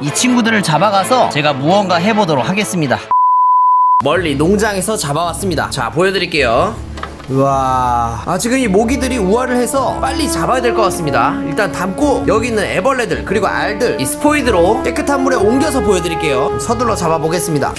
이 친구들을 잡아가서 제가 무언가 해보도록 하겠습니다. 멀리 농장에서 잡아왔습니다. 자, 보여드릴게요. 우와. 아, 지금 이 모기들이 우화를 해서 빨리 잡아야 될 것 같습니다. 일단 담고 여기 있는 애벌레들, 그리고 알들, 이 스포이드로 깨끗한 물에 옮겨서 보여드릴게요. 서둘러 잡아보겠습니다.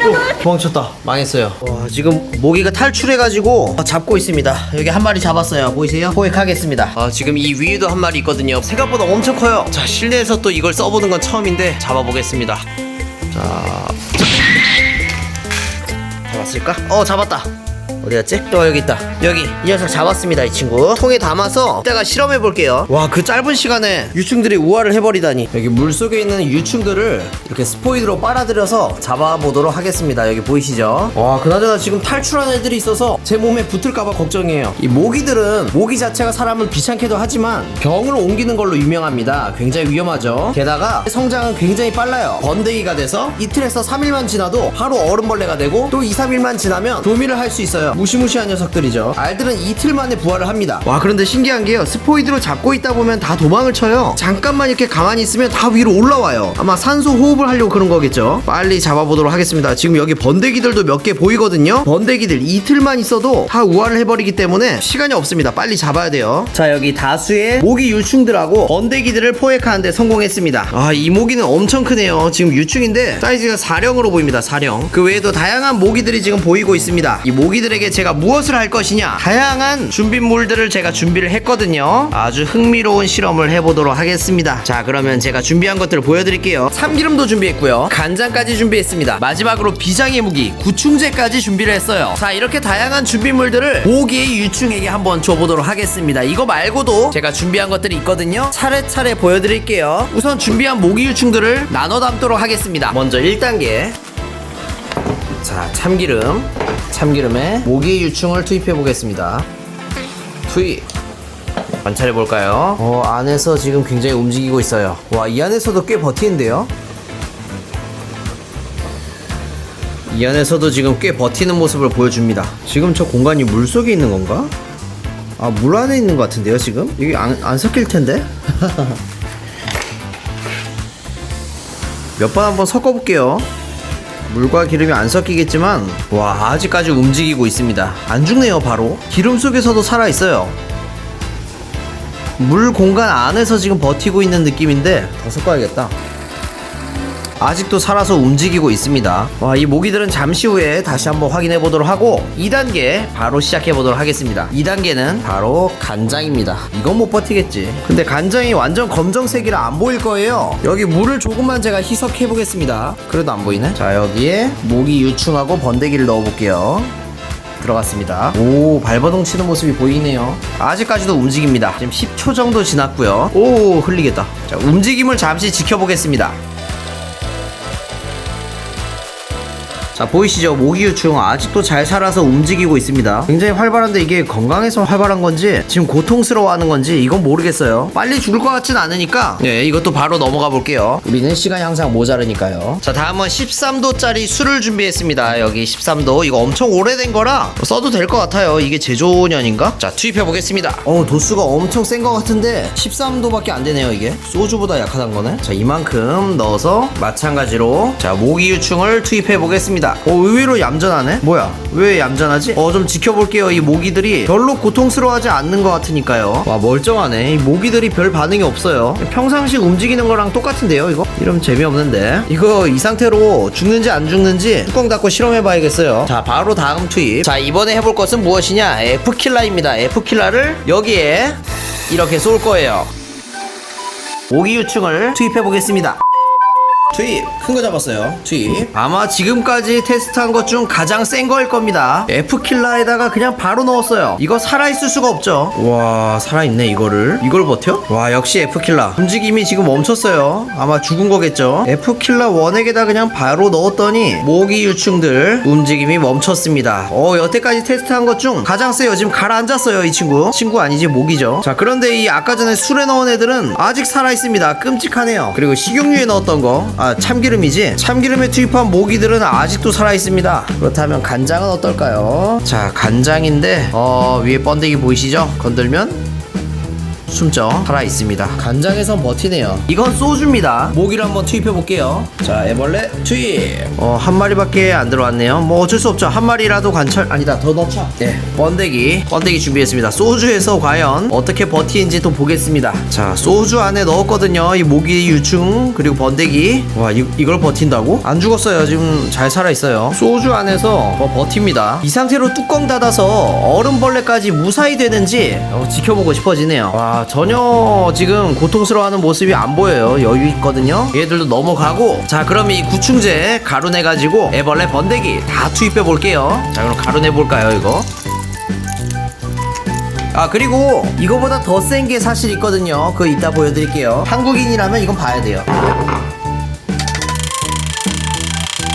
여러분. 도망쳤다. 망했어요. 와, 지금 모기가 탈출해가지고 어, 잡고 있습니다. 여기 한 마리 잡았어요. 보이세요? 포획하겠습니다. 아, 지금 이 위에도 한 마리 있거든요. 생각보다 엄청 커요. 자, 실내에서 또 이걸 써보는 건 처음인데 잡아보겠습니다. 자, 잡았을까? 어, 잡았다. 어디 갔지? 또 여기 있다. 여기 이 녀석 잡았습니다. 이 친구 통에 담아서 이따가 실험해 볼게요. 와 그 짧은 시간에 유충들이 우화를 해버리다니. 여기 물 속에 있는 유충들을 이렇게 스포이드로 빨아들여서 잡아보도록 하겠습니다. 여기 보이시죠? 와 그나저나 지금 탈출한 애들이 있어서 제 몸에 붙을까봐 걱정이에요. 이 모기들은 모기 자체가 사람을 귀찮게도 하지만 병을 옮기는 걸로 유명합니다. 굉장히 위험하죠. 게다가 성장은 굉장히 빨라요. 번데기가 돼서 이틀에서 3일만 지나도 바로 얼음벌레가 되고 또 2, 3일만 지나면 도미를 할 수 있어요. 무시무시한 녀석들이죠. 알들은 이틀 만에 부활을 합니다. 와 그런데 신기한 게요. 스포이드로 잡고 있다 보면 다 도망을 쳐요. 잠깐만 이렇게 가만히 있으면 다 위로 올라와요. 아마 산소 호흡을 하려고 그런 거겠죠. 빨리 잡아보도록 하겠습니다. 지금 여기 번데기들도 몇 개 보이거든요. 번데기들 이틀만 있어도 다 우활을 해버리기 때문에 시간이 없습니다. 빨리 잡아야 돼요. 자 여기 다수의 모기 유충들하고 번데기들을 포획하는데 성공했습니다. 아 이 모기는 엄청 크네요. 지금 유충인데 사이즈가 사령으로 보입니다. 사령. 그 외에도 다양한 모기들이 지금 보이고 있습니다. 이 모기들에게 제가 무엇을 할 것이냐? 다양한 준비물들을 제가 준비를 했거든요. 아주 흥미로운 실험을 해보도록 하겠습니다. 자 그러면 제가 준비한 것들을 보여드릴게요. 참기름도 준비했고요. 간장까지 준비했습니다. 마지막으로 비장의 무기 구충제까지 준비를 했어요. 자 이렇게 다양한 준비물들을 모기의 유충에게 한번 줘보도록 하겠습니다. 이거 말고도 제가 준비한 것들이 있거든요. 차례차례 보여드릴게요. 우선 준비한 모기 유충들을 나눠 담도록 하겠습니다. 먼저 1단계 자 참기름 참기름에 모기 유충을 투입해 보겠습니다. 투입. 관찰해 볼까요? 어 안에서 지금 굉장히 움직이고 있어요. 와 이 안에서도 꽤 버티는데요? 이 안에서도 지금 꽤 버티는 모습을 보여줍니다. 지금 저 공간이 물 속에 있는 건가? 아 물 안에 있는 것 같은데요 지금? 여기 안, 안 섞일 텐데? 몇 번 한번 섞어 볼게요 물과 기름이 안 섞이겠지만 와 아직까지 움직이고 있습니다. 안 죽네요 바로. 기름 속에서도 살아있어요. 물 공간 안에서 지금 버티고 있는 느낌인데 더 섞어야겠다 아직도 살아서 움직이고 있습니다 와 이 모기들은 잠시 후에 다시 한번 확인해 보도록 하고 2단계 바로 시작해 보도록 하겠습니다 2단계는 바로 간장입니다 이건 못 버티겠지 근데 간장이 완전 검정색이라 안 보일 거예요 여기 물을 조금만 제가 희석해 보겠습니다 그래도 안 보이네 자 여기에 모기 유충하고 번데기를 넣어 볼게요 들어갔습니다. 오, 발버둥 치는 모습이 보이네요. 아직까지도 움직입니다. 지금 10초 정도 지났고요. 오, 흘리겠다. 자, 움직임을 잠시 지켜보겠습니다. 자 보이시죠? 모기유충 아직도 잘 살아서 움직이고 있습니다. 굉장히 활발한데 이게 건강해서 활발한 건지 지금 고통스러워하는 건지 이건 모르겠어요. 빨리 죽을 것 같진 않으니까 네 이것도 바로 넘어가 볼게요. 우리는 시간이 항상 모자르니까요. 자 다음은 13도짜리 술을 준비했습니다. 여기 13도. 이거 엄청 오래된 거라 써도 될 것 같아요. 이게 제조년인가? 자 투입해 보겠습니다. 어 도수가 엄청 센 것 같은데 13도밖에 안 되네요 이게. 소주보다 약하단 거네? 자 이만큼 넣어서 마찬가지로 자 모기유충을 투입해 보겠습니다 어 의외로 얌전하네? 뭐야? 왜 얌전하지? 어 좀 지켜볼게요. 이 모기들이 별로 고통스러워하지 않는 것 같으니까요. 와 멀쩡하네. 이 모기들이 별 반응이 없어요. 평상시 움직이는 거랑 똑같은데요 이거? 이러면 재미없는데. 이거 이 상태로 죽는지 안 죽는지 뚜껑 닫고 실험해 봐야겠어요. 자 바로 다음 투입. 자 이번에 해볼 것은 무엇이냐? F킬라입니다. F킬라를 여기에 이렇게 쏠 거예요. 모기 유충을 투입해 보겠습니다 투입. 큰 거 잡았어요. 투입. 아마 지금까지 테스트한 것 중 가장 센 거일 겁니다. F킬라에다가 그냥 바로 넣었어요. 이거 살아있을 수가 없죠. 와 살아있네 이거를. 이걸 버텨? 와 역시 F킬라 움직임이 지금 멈췄어요. 아마 죽은 거겠죠. F킬라 원액에다 그냥 바로 넣었더니 모기 유충들 움직임이 멈췄습니다. 어 여태까지 테스트한 것 중 가장 세요. 지금 가라앉았어요 이 친구. 친구 아니지 모기죠. 자 그런데 이 아까 전에 술에 넣은 애들은 아직 살아있습니다. 끔찍하네요. 그리고 식용유에 넣었던 거아 참기름이지? 참기름에 투입한 모기들은 아직도 살아있습니다. 그렇다면 간장은 어떨까요? 자 간장인데 어 위에 번데기 보이시죠? 건들면 숨죠 살아 있습니다. 간장에선 버티네요. 이건 소주입니다. 모기를 한번 투입해 볼게요. 자 애벌레 투입. 어 한 마리밖에 안 들어왔네요. 뭐 어쩔 수 없죠. 한 마리라도 관찰 아니다 더 넣자. 네 번데기. 번데기 준비했습니다. 소주에서 과연 어떻게 버티는지 또 보겠습니다. 자 소주 안에 넣었거든요. 이 모기 유충 그리고 번데기. 와 이, 이걸 버틴다고? 안 죽었어요. 지금 잘 살아 있어요. 소주 안에서 어, 버팁니다. 이 상태로 뚜껑 닫아서 얼음벌레까지 무사히 되는지 어, 지켜보고 싶어지네요. 와 전혀 지금 고통스러워하는 모습이 안 보여요. 여유 있거든요. 얘들도 넘어가고 자 그럼 이 구충제 가루내 가지고 애벌레 번데기 다 투입해 볼게요. 자 그럼 가루내 볼까요 이거? 아 그리고 이거보다 더 센 게 사실 있거든요. 그거 이따 보여드릴게요. 한국인이라면 이건 봐야 돼요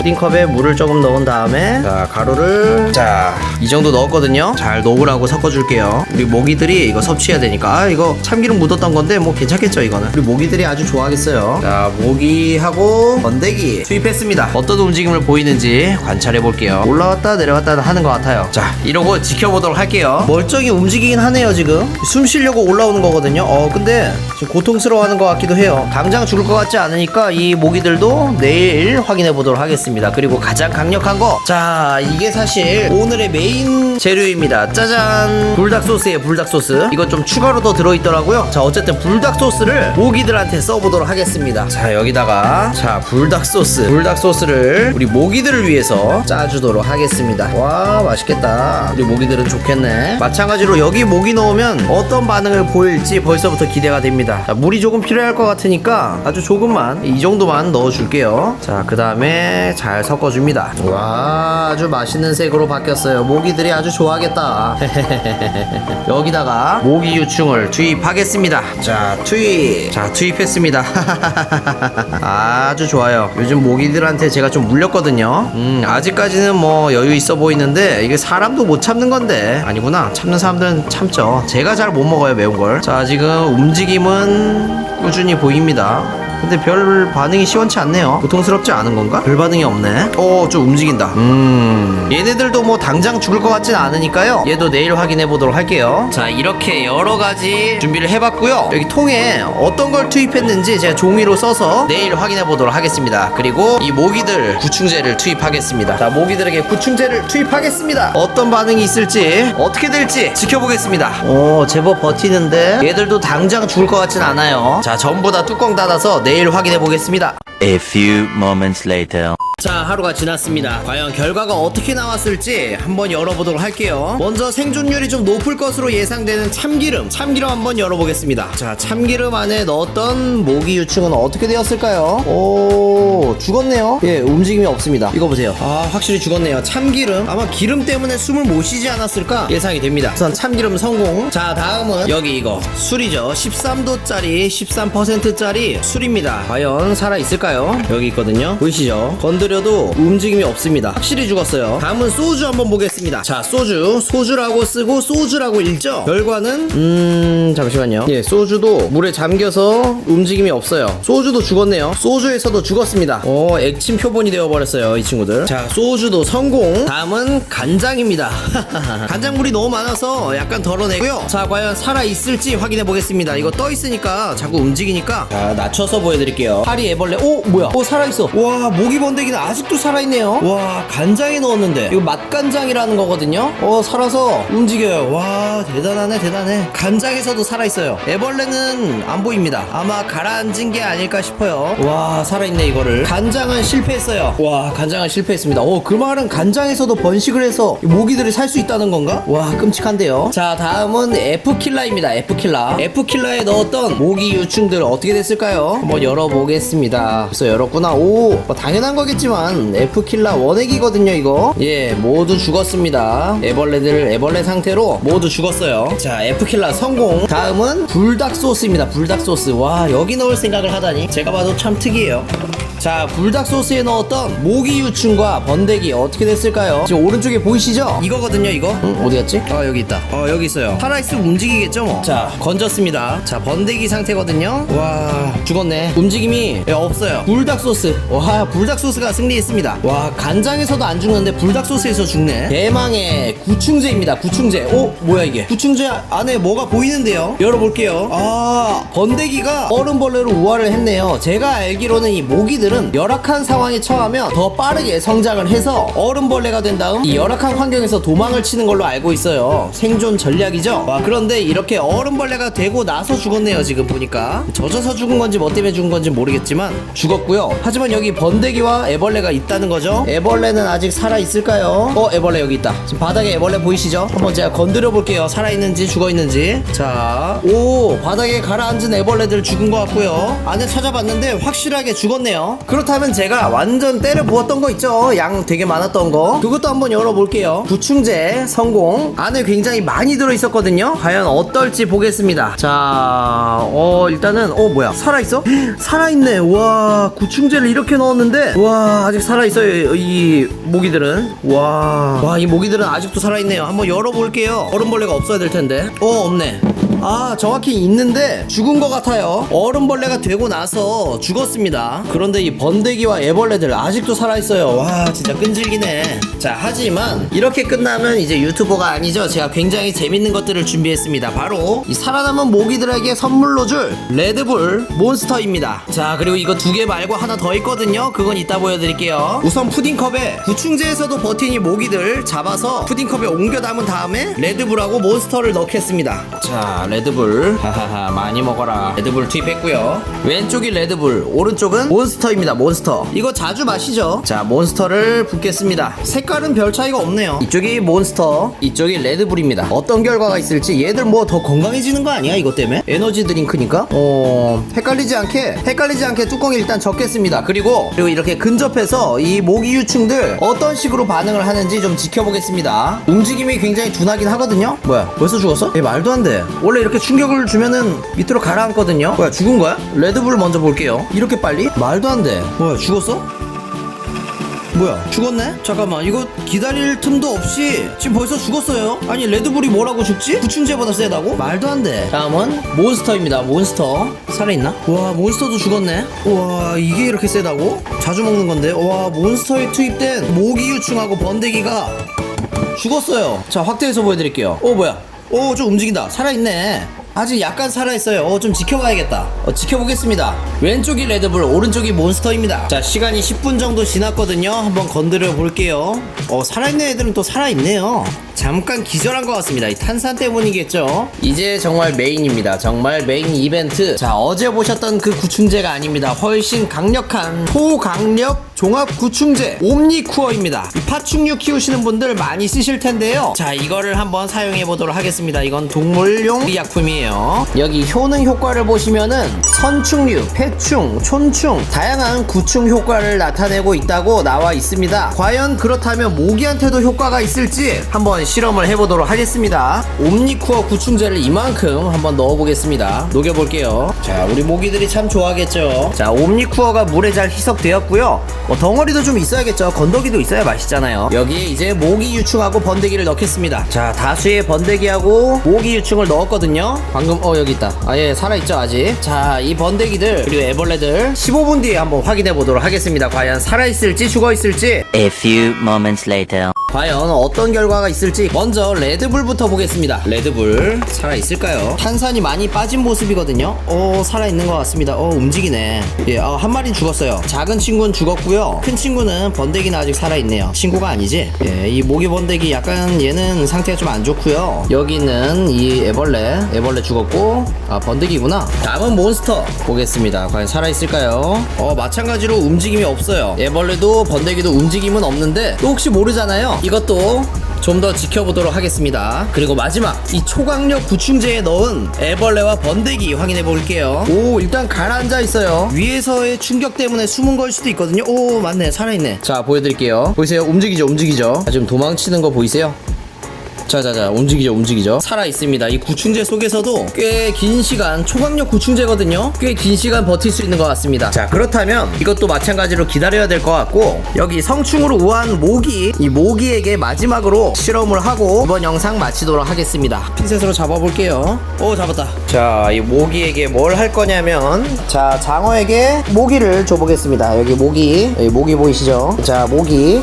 푸딩컵에 물을 조금 넣은 다음에 자 가루를 자 이 정도 넣었거든요. 잘 녹으라고 섞어줄게요. 우리 모기들이 이거 섭취해야 되니까. 아 이거 참기름 묻었던 건데 뭐 괜찮겠죠 이거는? 우리 모기들이 아주 좋아하겠어요. 자 모기하고 번데기 투입했습니다. 어떤 움직임을 보이는지 관찰해 볼게요. 올라왔다 내려왔다 하는 것 같아요. 자 이러고 지켜보도록 할게요. 멀쩡히 움직이긴 하네요 지금. 숨 쉬려고 올라오는 거거든요. 어 근데 좀 고통스러워하는 것 같기도 해요. 당장 죽을 것 같지 않으니까 이 모기들도 내일 확인해 보도록 하겠습니다 그리고 가장 강력한 거. 자 이게 사실 오늘의 메인 재료입니다. 짜잔. 불닭 소스에 불닭 소스. 이거 좀 추가로 더 들어있더라고요. 자 어쨌든 불닭 소스를 모기들한테 써보도록 하겠습니다. 자 여기다가 자 불닭 소스. 불닭 소스를 우리 모기들을 위해서 짜주도록 하겠습니다. 와 맛있겠다. 우리 모기들은 좋겠네. 마찬가지로 여기 모기 넣으면 어떤 반응을 보일지 벌써부터 기대가 됩니다. 자, 물이 조금 필요할 것 같으니까 아주 조금만 이 정도만 넣어줄게요. 자 그 다음에 잘 섞어줍니다. 와 아주 맛있는 색으로 바뀌었어요. 모기들이 아주 좋아하겠다. 여기다가 모기 유충을 투입하겠습니다. 자 투입. 자 투입했습니다. 아주 좋아요. 요즘 모기들한테 제가 좀 물렸거든요. 음 아직까지는 뭐 여유 있어 보이는데 이게 사람도 못 참는 건데. 아니구나. 참는 사람들은 참죠. 제가 잘 못 먹어요 매운 걸 자 지금 움직임은 꾸준히 보입니다 근데 별 반응이 시원치 않네요. 고통스럽지 않은 건가? 별 반응이 없네. 오, 좀 움직인다. 음. 얘네들도 뭐 당장 죽을 것 같진 않으니까요. 얘도 내일 확인해 보도록 할게요. 자, 이렇게 여러 가지 준비를 해봤고요. 여기 통에 어떤 걸 투입했는지 제가 종이로 써서 내일 확인해 보도록 하겠습니다. 그리고 이 모기들 구충제를 투입하겠습니다. 자, 모기들에게 구충제를 투입하겠습니다. 어떤 반응이 있을지 어떻게 될지 지켜보겠습니다. 오, 제법 버티는데 얘들도 당장 죽을 것 같진 않아요. 자, 전부 다 뚜껑 닫아서 내일 확인해 보겠습니다. A few moments later. 자 하루가 지났습니다. 과연 결과가 어떻게 나왔을지 한번 열어보도록 할게요. 먼저 생존율이 좀 높을 것으로 예상되는 참기름. 참기름 한번 열어보겠습니다. 자 참기름 안에 넣었던 모기 유충은 어떻게 되었을까요? 오 죽었네요. 예 움직임이 없습니다. 이거 보세요. 아 확실히 죽었네요. 참기름. 아마 기름 때문에 숨을 못 쉬지 않았을까 예상이 됩니다. 우선 참기름 성공. 자 다음은 여기 이거. 술이죠. 13도짜리 13%짜리 술입니다. 과연 살아있을까요? 여기 있거든요. 보이시죠? 건드 려도 움직임이 없습니다. 확실히 죽었어요. 다음은 소주 한번 보겠습니다. 자 소주. 소주라고 쓰고 소주라고 읽죠? 결과는 음 잠시만요. 예 소주도 물에 잠겨서 움직임이 없어요. 소주도 죽었네요. 소주에서도 죽었습니다. 오 액침 표본이 되어버렸어요 이 친구들. 자 소주도 성공. 다음은 간장입니다. 간장물이 너무 많아서 약간 덜어내고요. 자 과연 살아있을지 확인해 보겠습니다. 이거 떠 있으니까 자꾸 움직이니까. 자 낮춰서 보여드릴게요. 파리 애벌레. 오 뭐야? 오 살아있어. 와 모기 번데기 는 아직도 살아있네요. 와 간장에 넣었는데. 이거 맛간장이라는 거거든요? 어 살아서 움직여요. 와 대단하네 대단해. 간장에서도 살아있어요. 애벌레는 안 보입니다. 아마 가라앉은 게 아닐까 싶어요. 와 살아있네 이거를. 간장은 실패했어요. 와 간장은 실패했습니다. 어그 말은 간장에서도 번식을 해서 모기들이 살 수 있다는 건가? 와 끔찍한데요. 자 다음은 F킬라입니다. F킬라. F킬라에 넣었던 모기 유충들 어떻게 됐을까요? 한번 열어보겠습니다. 벌써 열었구나. 오 뭐 당연한 거겠지 했지만 F킬라 원액이거든요 이거. 예 모두 죽었습니다. 애벌레들 애벌레 상태로 모두 죽었어요. 자 F킬라 성공. 다음은 불닭 소스입니다. 불닭 소스. 와 여기 넣을 생각을 하다니 제가 봐도 참 특이해요. 자 불닭 소스에 넣었던 모기 유충과 번데기 어떻게 됐을까요? 지금 오른쪽에 보이시죠? 이거거든요 이거. 응 어디 갔지? 아 여기 있다. 어 여기 있어요. 살아있으면 움직이겠죠 뭐. 자 건졌습니다. 자 번데기 상태거든요. 와 죽었네. 움직임이 예, 없어요. 불닭 소스. 와 불닭 소스가 승리했습니다. 와 간장에서도 안 죽는데 불닭 소스에서 죽네? 대망의 구충제입니다 구충제. 오 뭐야 이게? 구충제 안에 뭐가 보이는데요? 열어볼게요. 아 번데기가 얼음벌레로 우화를 했네요. 제가 알기로는 이 모기들은 열악한 상황에 처하면 더 빠르게 성장을 해서 얼음벌레가 된 다음 이 열악한 환경에서 도망을 치는 걸로 알고 있어요. 생존 전략이죠? 와 그런데 이렇게 얼음벌레가 되고 나서 죽었네요 지금 보니까. 젖어서 죽은 건지 뭐 때문에 죽은 건지 모르겠지만 죽었고요. 하지만 여기 번데기와 애벌레가 있다는 거죠? 애벌레는 아직 살아 있을까요? 어 애벌레 여기 있다. 지금 바닥에 애벌레 보이시죠? 한번 제가 건드려 볼게요. 살아 있는지 죽어 있는지. 자오 바닥에 가라앉은 애벌레들 죽은 것 같고요. 안에 찾아봤는데 확실하게 죽었네요. 그렇다면 제가 완전 때려 부었던 거 있죠? 양 되게 많았던 거. 그것도 한번 열어볼게요. 구충제 성공. 안에 굉장히 많이 들어있었거든요. 과연 어떨지 보겠습니다. 자어 일단은 어 뭐야? 살아있어? 살아있네. 와 구충제를 이렇게 넣었는데 와 아직 살아있어요 이 모기들은. 와 와 이 모기들은 아직도 살아있네요. 한번 열어볼게요. 얼음벌레가 없어야 될 텐데. 어 없네 아 정확히 있는데 죽은 것 같아요. 얼음벌레가 되고 나서 죽었습니다. 그런데 이 번데기와 애벌레들 아직도 살아있어요. 와 진짜 끈질기네. 자 하지만 이렇게 끝나면 이제 유튜버가 아니죠? 제가 굉장히 재밌는 것들을 준비했습니다. 바로 이 살아남은 모기들에게 선물로 줄 레드불 몬스터입니다. 자 그리고 이거 두 개 말고 하나 더 있거든요. 그건 이따 보여드릴게요. 우선 푸딩컵에 구충제에서도 버틴 이 모기들 잡아서 푸딩컵에 옮겨 담은 다음에 레드불하고 몬스터를 넣겠습니다. 자 레드불. 하하하 많이 먹어라. 레드불 투입했고요. 왼쪽이 레드불 오른쪽은 몬스터입니다 몬스터. 이거 자주 마시죠? 자 몬스터를 붓겠습니다. 색깔은 별 차이가 없네요. 이쪽이 몬스터 이쪽이 레드불입니다. 어떤 결과가 있을지 얘들 뭐 더 건강해지는 거 아니야 이것 때문에? 에너지 드링크니까? 어 헷갈리지 않게 헷갈리지 않게 뚜껑 일단 적겠습니다. 그리고 그리고 이렇게 근접해서 이 모기 유충들 어떤 식으로 반응을 하는지 좀 지켜보겠습니다. 움직임이 굉장히 둔하긴 하거든요? 뭐야 벌써 죽었어? 얘 말도 안돼. 원래 이렇게 충격을 주면은 밑으로 가라앉거든요 뭐야 죽은 거야? 레드불 먼저 볼게요 이렇게 빨리? 말도 안 돼 뭐야 죽었어? 뭐야 죽었네? 잠깐만 이거 기다릴 틈도 없이 지금 벌써 죽었어요 아니 레드불이 뭐라고 죽지? 구충제보다 세다고? 말도 안돼 다음은 몬스터입니다 몬스터 살아있나? 와 몬스터도 죽었네 와 이게 이렇게 세다고? 자주 먹는 건데 와 몬스터에 투입된 모기 유충하고 번데기가 죽었어요 자 확대해서 보여드릴게요 오 뭐야 오 좀 움직인다. 살아있네. 아직 약간 살아있어요. 어 좀 지켜봐야겠다. 어 지켜보겠습니다. 왼쪽이 레드불 오른쪽이 몬스터입니다. 자 시간이 10분 정도 지났거든요. 한번 건드려 볼게요. 어 살아있는 애들은 또 살아있네요. 잠깐 기절한 것 같습니다. 이 탄산 때문이겠죠? 이제 정말 메인입니다. 정말 메인 이벤트. 자 어제 보셨던 그 구충제가 아닙니다. 훨씬 강력한 초강력 종합 구충제 옴니쿠어입니다. 이 파충류 키우시는 분들 많이 쓰실 텐데요. 자 이거를 한번 사용해 보도록 하겠습니다. 이건 동물용 의약품이에요. 여기 효능 효과를 보시면은 선충류 폐충 촌충 다양한 구충 효과를 나타내고 있다고 나와 있습니다. 과연 그렇다면 모기한테도 효과가 있을지 한번 실험을 해보도록 하겠습니다. 옴니쿠어 구충제를 이만큼 한번 넣어보겠습니다. 녹여볼게요. 자 우리 모기들이 참 좋아하겠죠? 자 옴니쿠어가 물에 잘 희석되었고요 뭐 덩어리도 좀 있어야겠죠. 건더기도 있어야 맛있잖아요. 여기에 이제 모기 유충하고 번데기를 넣겠습니다. 자 다수의 번데기하고 모기 유충을 넣었거든요. 방금 어 여기 있다. 아예 살아 있죠 아직. 자 이 번데기들 그리고 애벌레들 15분 뒤에 한번 확인해 보도록 하겠습니다. 과연 살아 있을지 죽어 있을지. A few moments later. 과연 어떤 결과가 있을지 먼저 레드불부터 보겠습니다. 레드불 살아 있을까요? 탄산이 많이 빠진 모습이거든요. 어 살아 있는 것 같습니다. 어 움직이네. 예, 아, 한 마리는 죽었어요. 작은 친구는 죽었고요. 큰 친구는 번데기는 아직 살아 있네요. 친구가 아니지? 예, 이 모기 번데기 약간 얘는 상태가 좀 안 좋고요. 여기는 이 애벌레. 애벌레 죽었고 아 번데기구나. 다음은 몬스터 보겠습니다. 과연 살아 있을까요? 어 마찬가지로 움직임이 없어요. 애벌레도 번데기도 움직임은 없는데 또 혹시 모르잖아요 이것도 좀 더 지켜보도록 하겠습니다. 그리고 마지막 이 초강력 구충제에 넣은 애벌레와 번데기 확인해 볼게요. 오 일단 가라앉아 있어요. 위에서의 충격 때문에 숨은 걸 수도 있거든요. 오 맞네 살아있네. 자 보여드릴게요. 보이세요? 움직이죠 움직이죠. 자, 지금 도망치는 거 보이세요? 자자자 움직이죠 움직이죠. 살아 있습니다. 이 구충제 속에서도 꽤 긴 시간 초강력 구충제거든요. 꽤 긴 시간 버틸 수 있는 것 같습니다. 자 그렇다면 이것도 마찬가지로 기다려야 될 것 같고 여기 성충으로 우한 모기 이 모기에게 마지막으로 실험을 하고 이번 영상 마치도록 하겠습니다. 핀셋으로 잡아볼게요. 오 잡았다. 자 이 모기에게 뭘 할 거냐면 자 장어에게 모기를 줘보겠습니다. 여기 모기 여기 모기 보이시죠? 자 모기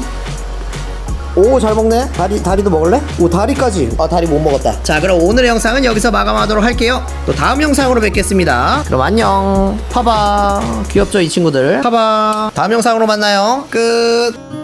오 잘 먹네. 다리 다리도 먹을래? 오 다리까지. 아 다리 못 먹었다. 자 그럼 오늘의 영상은 여기서 마감하도록 할게요. 또 다음 영상으로 뵙겠습니다. 그럼 안녕. 파바. 귀엽죠 이 친구들? 파바. 다음 영상으로 만나요. 끝